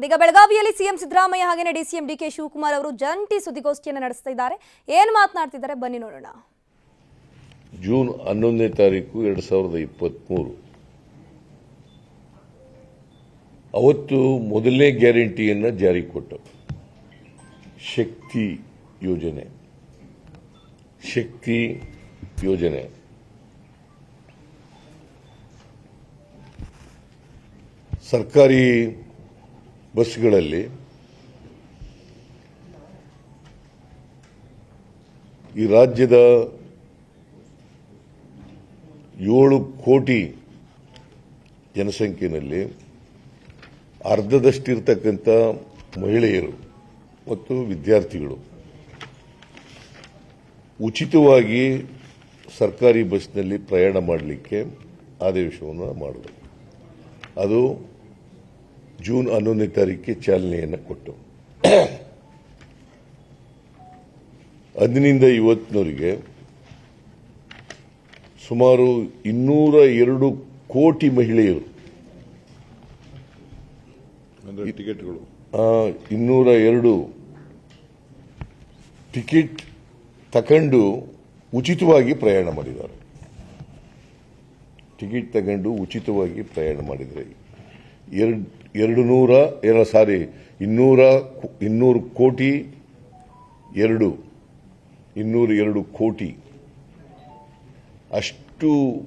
ಇದೀಗ ಬೆಳಗಾವಿಯಲ್ಲಿ ಸಿಎಂ ಸಿದ್ದರಾಮಯ್ಯ ಹಾಗೆಯೇ ಡಿಸಿಎಂ ಡಿಕೆ ಶಿವಕುಮಾರ್ ಅವರು ಜಂಟಿ ಸುದ್ದಿಗೋಷ್ಠಿಯನ್ನು ನಡೆಸ್ತಾ ಇದ್ದಾರೆ ಏನ್ ಮಾತನಾಡ್ತಿದ್ದಾರೆ? ಬನ್ನಿ ನೋಡೋಣ. ಜೂನ್ ಹನ್ನೊಂದನೇ ತಾರೀಕು ಎರಡು ಸಾವಿರದ ಇಪ್ಪತ್ತ್ಮೂರು ಅವತ್ತು ಮೊದಲನೇ ಗ್ಯಾರಂಟಿಯನ್ನು ಜಾರಿ ಕೊಟ್ಟ ಶಕ್ತಿ ಯೋಜನೆ. ಶಕ್ತಿ ಯೋಜನೆ. ಸರ್ಕಾರಿ ಬಸ್ಗಳಲ್ಲಿ ಈ ರಾಜ್ಯದ ಏಳು ಕೋಟಿ ಜನಸಂಖ್ಯೆಯಲ್ಲಿ ಅರ್ಧದಷ್ಟಿರ್ತಕ್ಕಂಥ ಮಹಿಳೆಯರು ಮತ್ತು ವಿದ್ಯಾರ್ಥಿಗಳು ಉಚಿತವಾಗಿ ಸರ್ಕಾರಿ ಬಸ್ನಲ್ಲಿ ಪ್ರಯಾಣ ಮಾಡಲಿಕ್ಕೆ ಆದೇಶವನ್ನು ಮಾಡಿದರು. ಅದು ಜೂನ್ ಹನ್ನೊಂದನೇ ತಾರೀಕಿಗೆ ಚಾಲನೆಯನ್ನು ಕೊಟ್ಟು. ಅಂದಿನಿಂದ ಇವತ್ತಿನವರೆಗೆ ಸುಮಾರು ಇನ್ನೂರ ಎರಡು ಕೋಟಿ ಮಹಿಳೆಯರು. ಟಿಕೆಟ್ಗಳು. ಇನ್ನೂರ ಎರಡು ಟಿಕೆಟ್ ತಕೊಂಡು ಉಚಿತವಾಗಿ ಪ್ರಯಾಣ ಮಾಡಿದ್ದಾರೆ. ಟಿಕೆಟ್ ತಗೊಂಡು ಉಚಿತವಾಗಿ ಪ್ರಯಾಣ ಮಾಡಿದರೆ ಎರಡು ಎರಡು ನೂರ ಎರಡು ಸಾರಿ, ಇನ್ನೂರ ಇನ್ನೂರು ಕೋಟಿ, ಎರಡು, ಇನ್ನೂರ ಎರಡು ಕೋಟಿ. ಅಷ್ಟು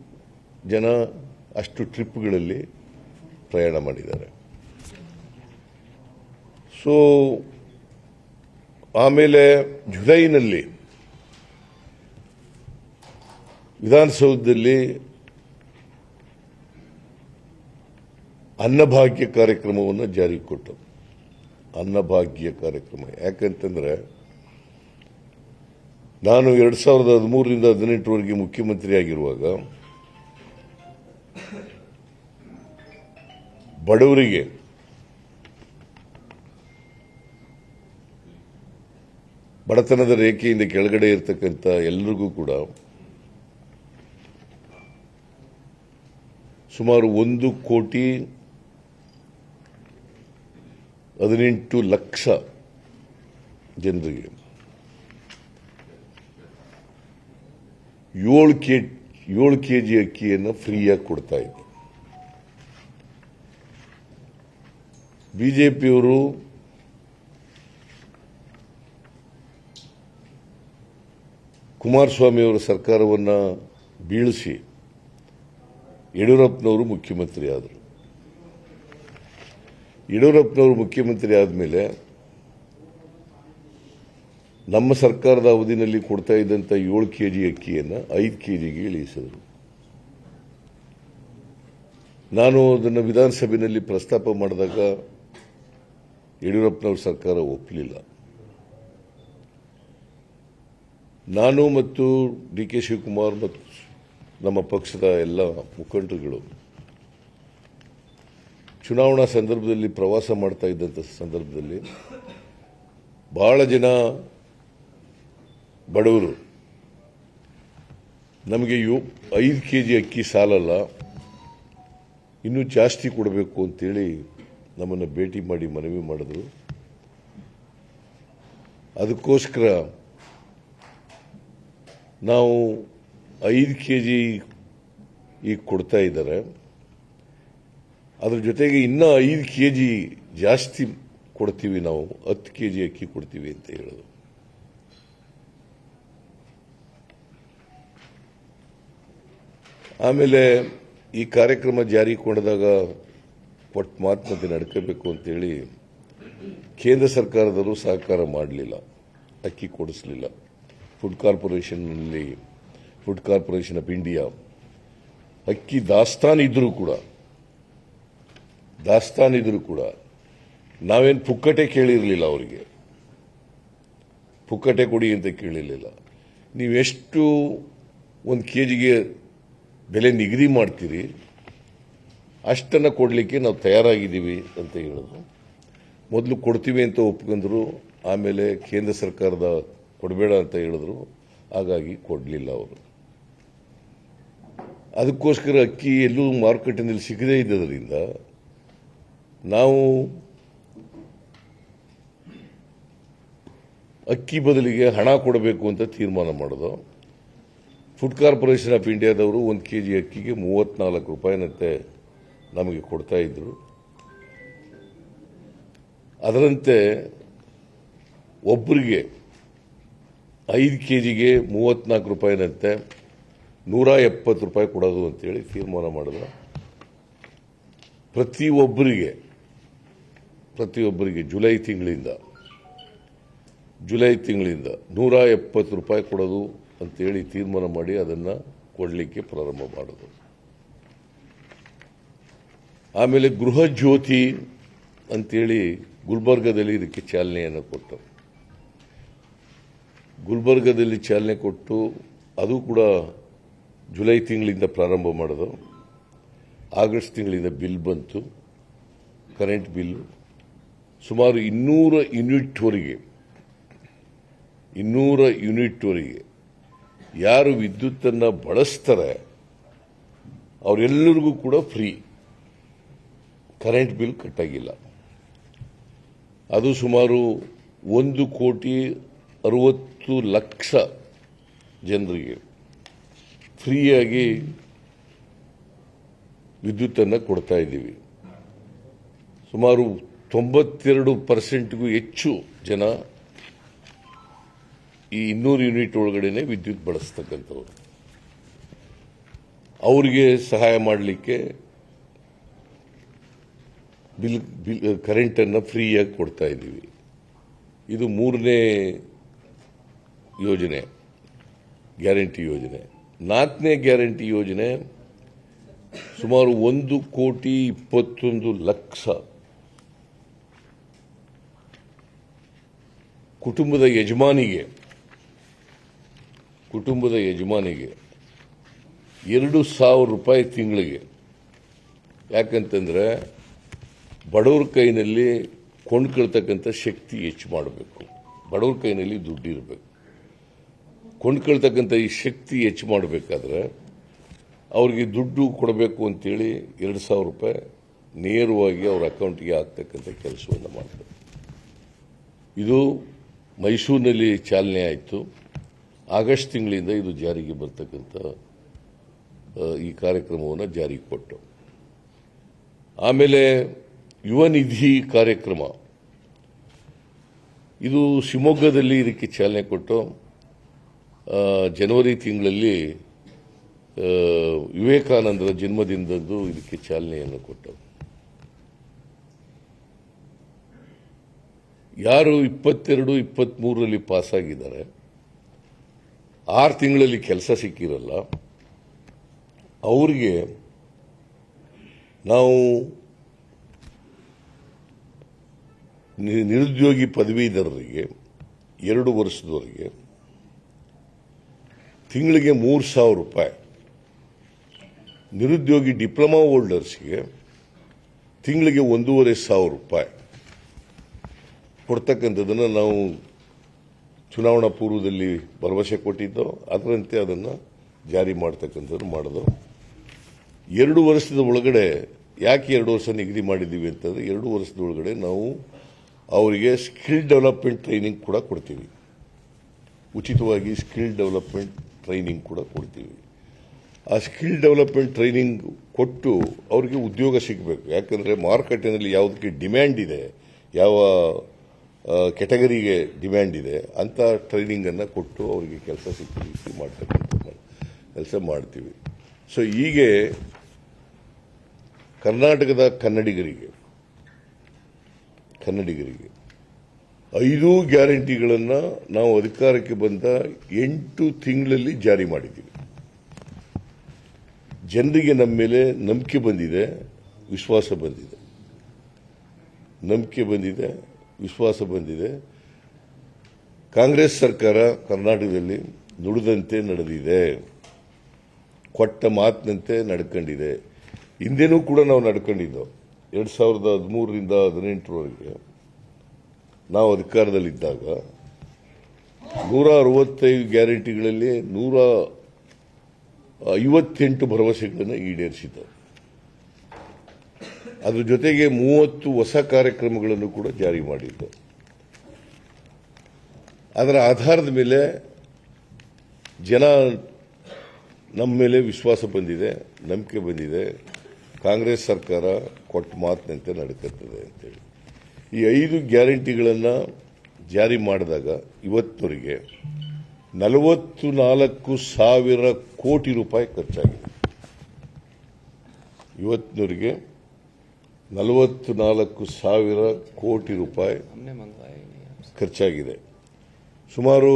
ಜನ ಅಷ್ಟು ಟ್ರಿಪ್ಗಳಲ್ಲಿ ಪ್ರಯಾಣ ಮಾಡಿದ್ದಾರೆ. ಸೊ, ಆಮೇಲೆ ಜುಲೈನಲ್ಲಿ ವಿಧಾನಸೌಧದಲ್ಲಿ ಅನ್ನಭಾಗ್ಯ ಕಾರ್ಯಕ್ರಮವನ್ನು ಜಾರಿಗೆ ಕೊಟ್ಟು ಅನ್ನಭಾಗ್ಯ ಕಾರ್ಯಕ್ರಮ. ಯಾಕಂತಂದರೆ, ನಾನು ಎರಡು ಸಾವಿರದ ಹದಿಮೂರರಿಂದ ಹದಿನೆಂಟರವರೆಗೆ ಮುಖ್ಯಮಂತ್ರಿ ಆಗಿರುವಾಗ ಬಡವರಿಗೆ ಬಡತನದ ರೇಖೆಯಿಂದ ಕೆಳಗಡೆ ಇರತಕ್ಕಂಥ ಎಲ್ಲರಿಗೂ ಕೂಡ ಸುಮಾರು ಒಂದು ಕೋಟಿ ಹದಿನೆಂಟು ಲಕ್ಷ ಜನರಿಗೆ. ಏಳು ಕೆ ಏಳು ಕೆ ಜಿ ಅಕ್ಕಿಯನ್ನು ಫ್ರೀಯಾಗಿ ಕೊಡ್ತಾ ಇದ್ದೆ. ಬಿಜೆಪಿಯವರು ಕುಮಾರಸ್ವಾಮಿ ಅವರ ಸರ್ಕಾರವನ್ನು ಬೀಳಿಸಿ ಯಡಿಯೂರಪ್ಪನವರು ಮುಖ್ಯಮಂತ್ರಿ ಆದರು ಯಡಿಯೂರಪ್ಪನವರು ಮುಖ್ಯಮಂತ್ರಿ ಆದಮೇಲೆ ನಮ್ಮ ಸರ್ಕಾರದ ಅವಧಿನಲ್ಲಿ ಕೊಡ್ತಾ ಇದ್ದಂಥ ಏಳು ಕೆ ಜಿ ಅಕ್ಕಿಯನ್ನು ಐದು ಕೆ ಜಿಗೆ ಇಳಿಸಿದರು. ನಾನು ಅದನ್ನು ವಿಧಾನಸಭೆಯಲ್ಲಿ ಪ್ರಸ್ತಾಪ ಮಾಡಿದಾಗ ಯಡಿಯೂರಪ್ಪನವ್ರ ಸರ್ಕಾರ ಒಪ್ಪಲಿಲ್ಲ. ನಾನು ಮತ್ತು ಡಿ ಕೆ ಶಿವಕುಮಾರ್ ಮತ್ತು ನಮ್ಮ ಪಕ್ಷದ ಎಲ್ಲ ಮುಖಂಡರುಗಳು ಚುನಾವಣಾ ಸಂದರ್ಭದಲ್ಲಿ ಪ್ರವಾಸ ಮಾಡ್ತಾ ಇದ್ದಂಥ ಸಂದರ್ಭದಲ್ಲಿ ಬಹಳ ಜನ ಬಡವರು. ನಮಗೆ ಯೋ, ಐದು ಕೆ ಜಿ ಅಕ್ಕಿ ಸಾಲಲ್ಲ, ಇನ್ನೂ ಜಾಸ್ತಿ ಕೊಡಬೇಕು ಅಂತೇಳಿ ನಮ್ಮನ್ನು ಭೇಟಿ ಮಾಡಿ ಮನವಿ ಮಾಡಿದ್ರು. ಅದಕ್ಕೋಸ್ಕರ ನಾವು ಐದು ಕೆ ಜಿ ಈಗ ಕೊಡ್ತಾ ಇದ್ದಾರೆ. ಅದ್ರ ಜೊತೆಗೆ ಇನ್ನೂ ಐದು ಕೆ ಜಿ ಜಾಸ್ತಿ ಕೊಡ್ತೀವಿ ನಾವು, ಹತ್ತು ಕೆ ಜಿ ಅಕ್ಕಿ ಕೊಡ್ತೀವಿ ಅಂತ ಹೇಳೋದು. ಆಮೇಲೆ ಈ ಕಾರ್ಯಕ್ರಮ ಜಾರಿ ಕೊಂಡಾಗ ಒಟ್ಟು ಮಾತುಕತೆ ನಡ್ಕೋಬೇಕು ಅಂತೇಳಿ ಕೇಂದ್ರ ಸರ್ಕಾರದವರು ಸಹಕಾರ ಮಾಡಲಿಲ್ಲ, ಅಕ್ಕಿ ಕೊಡಿಸಲಿಲ್ಲ. ಫುಡ್ ಕಾರ್ಪೊರೇಷನ್ನಲ್ಲಿ, ಫುಡ್ ಕಾರ್ಪೊರೇಷನ್ ಆಫ್ ಇಂಡಿಯಾ, ಅಕ್ಕಿ ದಾಸ್ತಾನು ಇದ್ರೂ ಕೂಡ ದಾಸ್ತಾನು ಇದ್ರೂ ಕೂಡ ನಾವೇನು ಪುಕ್ಕಟೆ ಕೇಳಿರಲಿಲ್ಲ ಅವರಿಗೆ. ಪುಕ್ಕಟೆ ಕೊಡಿ ಅಂತ ಕೇಳಿರಲಿಲ್ಲ. ನೀವೆಷ್ಟು ಒಂದು ಕೆ ಜಿಗೆ ಬೆಲೆ ನಿಗದಿ ಮಾಡ್ತೀರಿ, ಅಷ್ಟನ್ನು ಕೊಡಲಿಕ್ಕೆ ನಾವು ತಯಾರಾಗಿದ್ದೀವಿ ಅಂತ ಹೇಳಿದ್ರು ಮೊದಲು ಕೊಡ್ತೀವಿ ಅಂತ ಒಪ್ಕೊಂಡ್ರು, ಆಮೇಲೆ ಕೇಂದ್ರ ಸರ್ಕಾರದ ಕೊಡಬೇಡ ಅಂತ ಹೇಳಿದ್ರು, ಹಾಗಾಗಿ ಕೊಡಲಿಲ್ಲ ಅವರು. ಅದಕ್ಕೋಸ್ಕರ ಅಕ್ಕಿ ಎಲ್ಲೂ ಮಾರುಕಟ್ಟೆಯಲ್ಲಿ ಸಿಗದೇ ಇದ್ದದರಿಂದ ನಾವು ಅಕ್ಕಿ ಬದಲಿಗೆ ಹಣ ಕೊಡಬೇಕು ಅಂತ ತೀರ್ಮಾನ ಮಾಡೋದು ಫುಡ್ ಕಾರ್ಪೊರೇಷನ್ ಆಫ್ ಇಂಡಿಯಾದವರು ಒಂದು ಕೆ ಜಿ ಅಕ್ಕಿಗೆ ಮೂವತ್ತ್ನಾಲ್ಕು ರೂಪಾಯಿನಂತೆ ನಮಗೆ ಕೊಡ್ತಾ ಇದ್ರು. ಅದರಂತೆ ಒಬ್ಬರಿಗೆ ಐದು ಕೆ ಜಿಗೆ ಮೂವತ್ತ್ನಾಲ್ಕು ರೂಪಾಯಿನಂತೆ ನೂರ ಎಪ್ಪತ್ತು ರೂಪಾಯಿ ಕೊಡೋದು ಅಂತೇಳಿ ತೀರ್ಮಾನ ಮಾಡಿದ್ರು. ಪ್ರತಿಯೊಬ್ಬರಿಗೆ ಪ್ರತಿಯೊಬ್ಬರಿಗೆ ಜುಲೈ ತಿಂಗಳಿಂದ ಜುಲೈ ತಿಂಗಳಿಂದ ನೂರ ಎಪ್ಪತ್ತು ರೂಪಾಯಿ ಕೊಡೋದು ಅಂತೇಳಿ ತೀರ್ಮಾನ ಮಾಡಿ ಅದನ್ನು ಕೊಡಲಿಕ್ಕೆ ಪ್ರಾರಂಭ ಮಾಡೋದು. ಆಮೇಲೆ ಗೃಹ ಜ್ಯೋತಿ ಅಂತೇಳಿ ಗುಲ್ಬರ್ಗದಲ್ಲಿ ಇದಕ್ಕೆ ಚಾಲನೆಯನ್ನು ಕೊಟ್ಟರು ಗುಲ್ಬರ್ಗದಲ್ಲಿ ಚಾಲನೆ ಕೊಟ್ಟು ಅದು ಕೂಡ ಜುಲೈ ತಿಂಗಳಿಂದ ಪ್ರಾರಂಭ ಮಾಡೋದು. ಆಗಸ್ಟ್ ತಿಂಗಳಿಂದ ಬಿಲ್ ಬಂತು, ಕರೆಂಟ್ ಬಿಲ್ಲು ಸುಮಾರು ಇನ್ನೂರ ಯೂನಿಟ್ವರೆಗೆ ಇನ್ನೂರ ಯೂನಿಟ್ವರೆಗೆ ಯಾರು ವಿದ್ಯುತ್ತನ್ನು ಬಳಸ್ತಾರೆ, ಅವರೆಲ್ಲರಿಗೂ ಕೂಡ ಫ್ರೀ. Current bill ಕಟ್ಟಾಗಿಲ್ಲ. ಅದು ಸುಮಾರು ಒಂದು ಕೋಟಿ ಅರವತ್ತು ಲಕ್ಷ ಜನರಿಗೆ ಫ್ರೀಯಾಗಿ ವಿದ್ಯುತ್ತನ್ನು ಕೊಡ್ತಾ ಇದ್ದೀವಿ. ಸುಮಾರು ತೊಂಬತ್ತೆರಡು ಪರ್ಸೆಂಟ್ಗೂ ಹೆಚ್ಚು ಜನ ಈ ಇನ್ನೂರು ಯೂನಿಟ್ ಒಳಗಡೆನೆ ವಿದ್ಯುತ್ ಬಳಸ್ತಕ್ಕಂಥವ್ರು. ಅವರಿಗೆ ಸಹಾಯ ಮಾಡಲಿಕ್ಕೆ ಬಿಲ್ ಬಿಲ್, ಕರೆಂಟನ್ನು ಫ್ರೀಯಾಗಿ ಕೊಡ್ತಾ ಇದ್ದೀವಿ. ಇದು ಮೂರನೇ ಯೋಜನೆ, ಗ್ಯಾರಂಟಿ ಯೋಜನೆ. ನಾಲ್ಕನೇ ಗ್ಯಾರಂಟಿ ಯೋಜನೆ ಸುಮಾರು ಒಂದು ಕೋಟಿ ಇಪ್ಪತ್ತೊಂದು ಲಕ್ಷ ಕುಟುಂಬದ ಯಜಮಾನಿಗೆ ಕುಟುಂಬದ ಯಜಮಾನಿಗೆ ಎರಡು ಸಾವಿರ ರೂಪಾಯಿ ತಿಂಗಳಿಗೆ. ಯಾಕಂತಂದ್ರೆ ಬಡವ್ರ ಕೈನಲ್ಲಿ ಕೊಂಡ್ಕೊಳ್ತಕ್ಕಂಥ ಶಕ್ತಿ ಹೆಚ್ಚು ಮಾಡಬೇಕು. ಬಡವ್ರ ಕೈನಲ್ಲಿ ದುಡ್ಡಿರಬೇಕು ಕೊಂಡ್ಕೊಳ್ತಕ್ಕಂಥ ಈ ಶಕ್ತಿ ಹೆಚ್ಚು ಮಾಡಬೇಕಾದ್ರೆ ಅವ್ರಿಗೆ ದುಡ್ಡು ಕೊಡಬೇಕು ಅಂತೇಳಿ ಎರಡು ಸಾವಿರ ರೂಪಾಯಿ ನೇರವಾಗಿ ಅವ್ರ ಅಕೌಂಟ್ಗೆ ಹಾಕ್ತಕ್ಕಂಥ ಕೆಲಸವನ್ನು ಮಾಡ್ತಾರೆ. ಇದು ಮೈಸೂರಿನಲ್ಲಿ ಚಾಲನೆ ಆಯಿತು. ಆಗಸ್ಟ್ ತಿಂಗಳಿಂದ ಇದು ಜಾರಿಗೆ ಬರ್ತಕ್ಕಂಥ ಈ ಕಾರ್ಯಕ್ರಮವನ್ನು ಜಾರಿಗೆ ಕೊಟ್ಟು. ಆಮೇಲೆ ಯುವ ನಿಧಿ ಕಾರ್ಯಕ್ರಮ. ಇದು ಶಿವಮೊಗ್ಗದಲ್ಲಿ ಇದಕ್ಕೆ ಚಾಲನೆ ಕೊಟ್ಟು ಜನವರಿ ತಿಂಗಳಲ್ಲಿ ವಿವೇಕಾನಂದರ ಜನ್ಮದಿನದಂದು ಇದಕ್ಕೆ ಚಾಲನೆಯನ್ನು ಕೊಟ್ಟರು ಯಾರು ಇಪ್ಪತ್ತೆರಡು ಇಪ್ಪತ್ತ್ಮೂರರಲ್ಲಿ ಪಾಸಾಗಿದ್ದಾರೆ, ಆರು ತಿಂಗಳಲ್ಲಿ ಕೆಲಸ ಸಿಕ್ಕಿರಲ್ಲ, ಅವರಿಗೆ ನಾವು ನಿರುದ್ಯೋಗಿ ಪದವೀಧರರಿಗೆ ಎರಡು ವರ್ಷದವರೆಗೆ ತಿಂಗಳಿಗೆ ಮೂರು ಸಾವಿರ ರೂಪಾಯಿ, ನಿರುದ್ಯೋಗಿ ಡಿಪ್ಲೊಮಾ ಹೋಲ್ಡರ್ಸ್ಗೆ ತಿಂಗಳಿಗೆ ಒಂದೂವರೆ ಸಾವಿರ ರೂಪಾಯಿ. ಕೊಡ್ತಕ್ಕಂಥದ್ದನ್ನು ನಾವು ಚುನಾವಣಾ ಪೂರ್ವದಲ್ಲಿ ಭರವಸೆ ಕೊಟ್ಟಿದ್ದೋ, ಅದರಂತೆ ಅದನ್ನು ಜಾರಿ ಮಾಡ್ತಕ್ಕಂಥದ್ದು ಮಾಡಿದೋ ಎರಡು ವರ್ಷದ ಒಳಗಡೆ ಯಾಕೆ ಎರಡು ವರ್ಷ ನಿಗದಿ ಮಾಡಿದ್ದೀವಿ ಅಂತಂದರೆ, ಎರಡು ವರ್ಷದ ಒಳಗಡೆ ನಾವು ಅವರಿಗೆ ಸ್ಕಿಲ್ ಡೆವಲಪ್ಮೆಂಟ್ ಟ್ರೈನಿಂಗ್ ಕೂಡ ಕೊಡ್ತೀವಿ. ಉಚಿತವಾಗಿ ಸ್ಕಿಲ್ ಡೆವಲಪ್ಮೆಂಟ್ ಟ್ರೈನಿಂಗ್ ಕೂಡ ಕೊಡ್ತೀವಿ. ಆ ಸ್ಕಿಲ್ ಡೆವಲಪ್ಮೆಂಟ್ ಟ್ರೈನಿಂಗ್ ಕೊಟ್ಟು ಅವರಿಗೆ ಉದ್ಯೋಗ ಸಿಗಬೇಕು. ಯಾಕಂದರೆ ಮಾರುಕಟ್ಟೆಯಲ್ಲಿ ಯಾವುದಕ್ಕೆ ಡಿಮ್ಯಾಂಡ್ ಇದೆ, ಯಾವ ಕೆಟಗರಿಗೆ ಡಿಮ್ಯಾಂಡ್ ಇದೆ. ಅಂತ ಟ್ರೈನಿಂಗನ್ನು ಕೊಟ್ಟು ಅವರಿಗೆ ಕೆಲಸ ಸಿಕ್ಕಿ ರೀತಿ ಮಾಡ್ತಕ್ಕಂಥ ಕೆಲಸ ಮಾಡ್ತೀವಿ. ಸೊ ಹೀಗೆ ಕರ್ನಾಟಕದ ಕನ್ನಡಿಗರಿಗೆ ಕನ್ನಡಿಗರಿಗೆ ಐದು ಗ್ಯಾರಂಟಿಗಳನ್ನು ನಾವು ಅಧಿಕಾರಕ್ಕೆ ಬಂದ ಎಂಟು ತಿಂಗಳಲ್ಲಿ ಜಾರಿ ಮಾಡಿದ್ದೀವಿ. ಜನರಿಗೆ ನಮ್ಮ ಮೇಲೆ ನಂಬಿಕೆ ಬಂದಿದೆ, ವಿಶ್ವಾಸ ಬಂದಿದೆ. ನಂಬಿಕೆ ಬಂದಿದೆ. ವಿಶ್ವಾಸ ಬಂದಿದೆ. ಕಾಂಗ್ರೆಸ್ ಸರ್ಕಾರ ಕರ್ನಾಟಕದಲ್ಲಿ ನುಡಿದಂತೆ ನಡೆದಿದೆ. ಕೊಟ್ಟ ಮಾತಿನಂತೆ ನಡ್ಕೊಂಡಿದೆ. ಹಿಂದೆನೂ ಕೂಡ ನಾವು ನಡ್ಕೊಂಡಿದ್ದೋ? ಎರಡು ಸಾವಿರದ ಹದಿಮೂರರಿಂದ ಹದಿನೆಂಟರವರೆಗೆ ನಾವು ಅಧಿಕಾರದಲ್ಲಿದ್ದಾಗ ನೂರ ಅರವತ್ತೈದು ಗ್ಯಾರಂಟಿಗಳಲ್ಲಿ ನೂರ ಐವತ್ತೆಂಟು ಭರವಸೆಗಳನ್ನು ಈಡೇರಿಸಿದ್ದು? ಅದ್ರ ಜೊತೆಗೆ ಮೂವತ್ತು ಹೊಸ ಕಾರ್ಯಕ್ರಮಗಳನ್ನು ಕೂಡ ಜಾರಿ ಮಾಡಿದ್ದು. ಅದರ ಆಧಾರದ ಮೇಲೆ ಜನ ನಮ್ಮ ಮೇಲೆ ವಿಶ್ವಾಸ ಬಂದಿದೆ, ನಂಬಿಕೆ ಬಂದಿದೆ. ಕಾಂಗ್ರೆಸ್ ಸರ್ಕಾರ ಕೊಟ್ಟ ಮಾತಿನಂತೆ ನಡ್ಕತ್ತದೆ ಅಂತೇಳಿ. ಈ ಐದು ಗ್ಯಾರಂಟಿಗಳನ್ನು ಜಾರಿ ಮಾಡಿದಾಗ ಇವತ್ತವರೆಗೆ ನಲವತ್ತು ನಾಲ್ಕು ಸಾವಿರ ಕೋಟಿ ರೂಪಾಯಿ ಖರ್ಚಾಗಿದೆ. ಇವತ್ತಿನವರೆಗೆ ನಲವತ್ತು ನಾಲ್ಕು ಸಾವಿರ ಕೋಟಿ ರೂಪಾಯಿ ಖರ್ಚಾಗಿದೆ. ಸುಮಾರು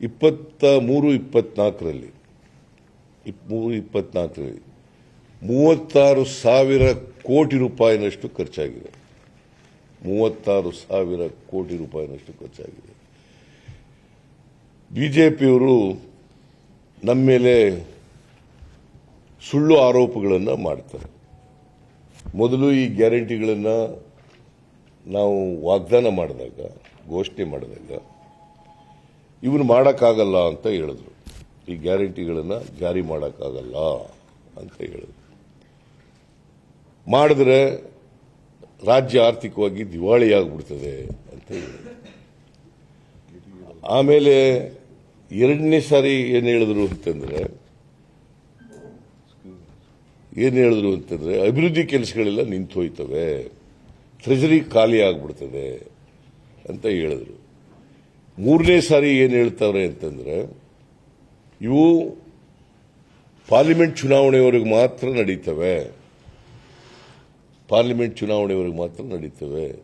ಇಪ್ಪತ್ತ ಮೂರು ಇಪ್ಪತ್ನಾಲ್ಕರಲ್ಲಿ ಮೂರು ಇಪ್ಪತ್ನಾಲ್ಕರಲ್ಲಿ ಮೂವತ್ತಾರು ಸಾವಿರ ಕೋಟಿ ರೂಪಾಯಿನಷ್ಟು ಖರ್ಚಾಗಿದೆ. ಮೂವತ್ತಾರು ಸಾವಿರ ಕೋಟಿ ರೂಪಾಯಿನಷ್ಟು ಖರ್ಚಾಗಿದೆ. ಬಿಜೆಪಿಯವರು ನಮ್ಮ ಮೇಲೆ ಸುಳ್ಳು ಆರೋಪಗಳನ್ನು ಮಾಡ್ತಾರೆ. ಮೊದಲು ಈ ಗ್ಯಾರಂಟಿಗಳನ್ನು ನಾವು ವಾಗ್ದಾನ ಮಾಡಿದಾಗ, ಘೋಷಣೆ ಮಾಡಿದಾಗ ಇವನು ಮಾಡೋಕ್ಕಾಗಲ್ಲ ಅಂತ ಹೇಳಿದ್ರು. ಈ ಗ್ಯಾರಂಟಿಗಳನ್ನು ಜಾರಿ ಮಾಡೋಕ್ಕಾಗಲ್ಲ ಅಂತ ಹೇಳಿದ್ರು. ಮಾಡಿದ್ರೆ ರಾಜ್ಯ ಆರ್ಥಿಕವಾಗಿ ದಿವಾಳಿಯಾಗ್ಬಿಡ್ತದೆ ಅಂತ ಹೇಳಿದ್ರು. ಆಮೇಲೆ ಎರಡನೇ ಸಾರಿ ಏನು ಹೇಳಿದ್ರು ಅಂತಂದ್ರೆ ಏನು ಹೇಳಿದ್ರು ಅಂತಂದ್ರೆ, ಅಭಿವೃದ್ಧಿ ಕೆಲಸಗಳೆಲ್ಲ ನಿಂತು ಹೋಯ್ತವೆ. ಟ್ರೆಜರಿ ಖಾಲಿ ಆಗ್ಬಿಡ್ತದೆ ಅಂತ ಹೇಳಿದ್ರು. ಮೂರನೇ ಸಾರಿ ಏನು ಹೇಳ್ತಾವ್ರೆ ಅಂತಂದ್ರೆ, ಇವು ಪಾರ್ಲಿಮೆಂಟ್ ಚುನಾವಣೆಯವರೆಗೆ ಮಾತ್ರ ನಡೀತವೆ. ಪಾರ್ಲಿಮೆಂಟ್ ಚುನಾವಣೆವರೆಗೆ ಮಾತ್ರ ನಡೀತವೆ.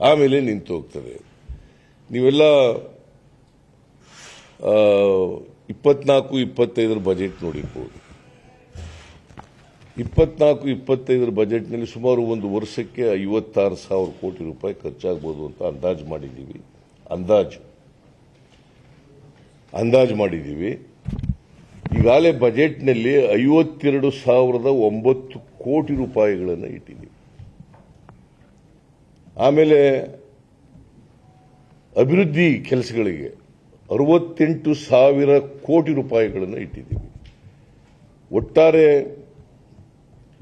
ಆಮೇಲೆ ನಿಂತು ಹೋಗ್ತದೆ. ನೀವೆಲ್ಲ ಇಪ್ಪತ್ನಾಲ್ಕು, ಇಪ್ಪತ್ತೈದರ ಬಜೆಟ್ ನೋಡಿರ್ಬೋದು. ಇಪ್ಪತ್ನಾಲ್ಕು, ಇಪ್ಪತ್ತೈದರ ಬಜೆಟ್ನಲ್ಲಿ ಸುಮಾರು ಒಂದು ವರ್ಷಕ್ಕೆ ಐವತ್ತಾರು ಸಾವಿರ ಕೋಟಿ ರೂಪಾಯಿ ಖರ್ಚಾಗ್ಬೋದು ಅಂತ ಅಂದಾಜು ಮಾಡಿದ್ದೀವಿ. ಅಂದಾಜು. ಅಂದಾಜು ಮಾಡಿದ್ದೀವಿ. ಈಗಾಗಲೇ ಬಜೆಟ್ನಲ್ಲಿ ಐವತ್ತೆರಡು ಸಾವಿರದ ಒಂಬತ್ತು ಕೋಟಿ ರೂಪಾಯಿಗಳನ್ನು ಇಟ್ಟಿದ್ದೀವಿ. ಆಮೇಲೆ ಅಭಿವೃದ್ಧಿ ಕೆಲಸಗಳಿಗೆ ಅರವತ್ತೆಂಟು ಸಾವಿರ ಕೋಟಿ ರೂಪಾಯಿಗಳನ್ನು ಇಟ್ಟಿದ್ದೀವಿ. ಒಟ್ಟಾರೆ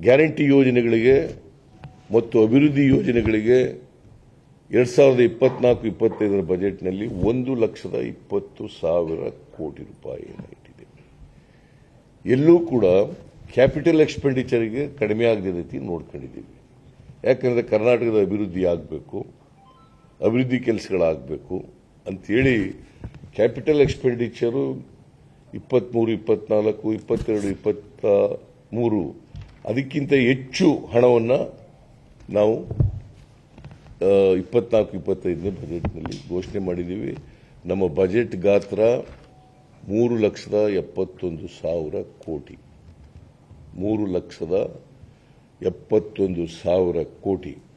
ಗ್ಯಾರಂಟಿ ಯೋಜನೆಗಳಿಗೆ ಮತ್ತು ಅಭಿವೃದ್ಧಿ ಯೋಜನೆಗಳಿಗೆ ಎರಡ್ ಸಾವಿರದ ಇಪ್ಪತ್ನಾಲ್ಕು ಇಪ್ಪತ್ತೈದರ ಬಜೆಟ್ನಲ್ಲಿ ಒಂದು ಲಕ್ಷದ ಇಪ್ಪತ್ತು ಸಾವಿರ ಕೋಟಿ ರೂಪಾಯಿಯನ್ನು ಇಟ್ಟಿದೆ ಎಲ್ಲೂ ಕೂಡ ಕ್ಯಾಪಿಟಲ್ ಎಕ್ಸ್ಪೆಂಡಿಚರ್ಗೆ ಕಡಿಮೆ ಆಗದ ರೀತಿ ನೋಡ್ಕೊಂಡಿದ್ದೀವಿ. ಯಾಕಂದ್ರೆ ಕರ್ನಾಟಕದ ಅಭಿವೃದ್ಧಿ ಆಗಬೇಕು, ಅಭಿವೃದ್ಧಿ ಕೆಲಸಗಳಾಗಬೇಕು ಅಂತೇಳಿ ಕ್ಯಾಪಿಟಲ್ ಎಕ್ಸ್ಪೆಂಡಿಚರು ಇಪ್ಪತ್ತ್ಮೂರು ಇಪ್ಪತ್ನಾಲ್ಕು, ಇಪ್ಪತ್ತೆರಡು, ಇಪ್ಪತ್ತ ಮೂರು ಅದಕ್ಕಿಂತ ಹೆಚ್ಚು ಹಣವನ್ನು ನಾವು ಇಪ್ಪತ್ನಾಲ್ಕು, ಇಪ್ಪತ್ತೈದನೇ ಬಜೆಟ್ನಲ್ಲಿ ಘೋಷಣೆ ಮಾಡಿದ್ದೀವಿ. ನಮ್ಮ ಬಜೆಟ್ ಗಾತ್ರ ಮೂರು ಲಕ್ಷದ ಎಪ್ಪತ್ತೊಂದು ಸಾವಿರ ಕೋಟಿ. ಮೂರು ಲಕ್ಷದ ಎಪ್ಪತ್ತೊಂದು ಸಾವಿರ ಕೋಟಿ.